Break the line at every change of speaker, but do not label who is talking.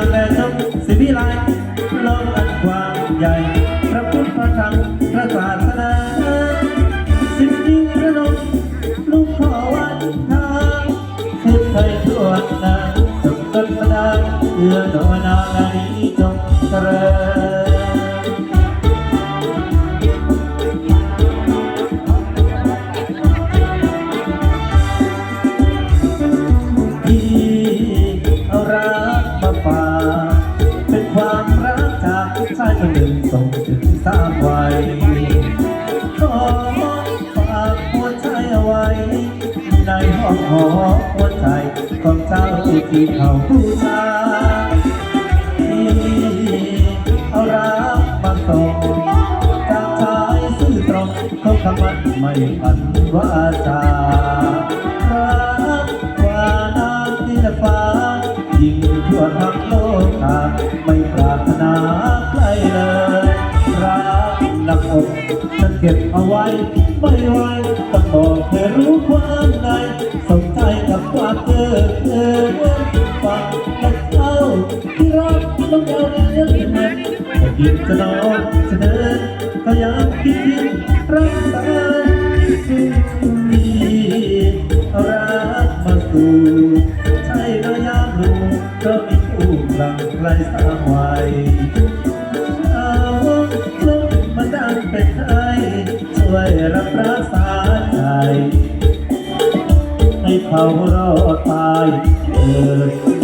างแดนจงสิวิไลโลกอันกว้างใหญ่ พระพุทธพระธรรมพระศาสนาสิบนิ้วพระนมลูกพ่อวันทางขึ้นไปทั่วนาสมกันประดาเอื้อนอนานาลีจงเจริญ คนหนึ่งส่งถึงสามวัยขอฝากหัวใจเอาไว้ ในห้องหอหัวใจของเจ้าที่เขาผู้ชาที่เอารักมาส่งจากชายซื่อตรงเขาคำมันไม่พันวาจารักกว่าน้ำที่จะฟ้ายิ่งทั่วทั้งโลกาไม่ ฉันเก็บเอาไว้ไม่ไหวต้องบอกให้รู้ความในสนใจกับความเกิดเกิดฟังและเข้าที่รักต้องเอาเรื่องมันจะกินจะนอนจะเดินก็ยังคิดรักษารักมาสู่ใช่ระยะลูก็มีผู้กลังไกลสร้างไว้ ช่วยรับรักษาใจ ให้เขารอดตายเกิด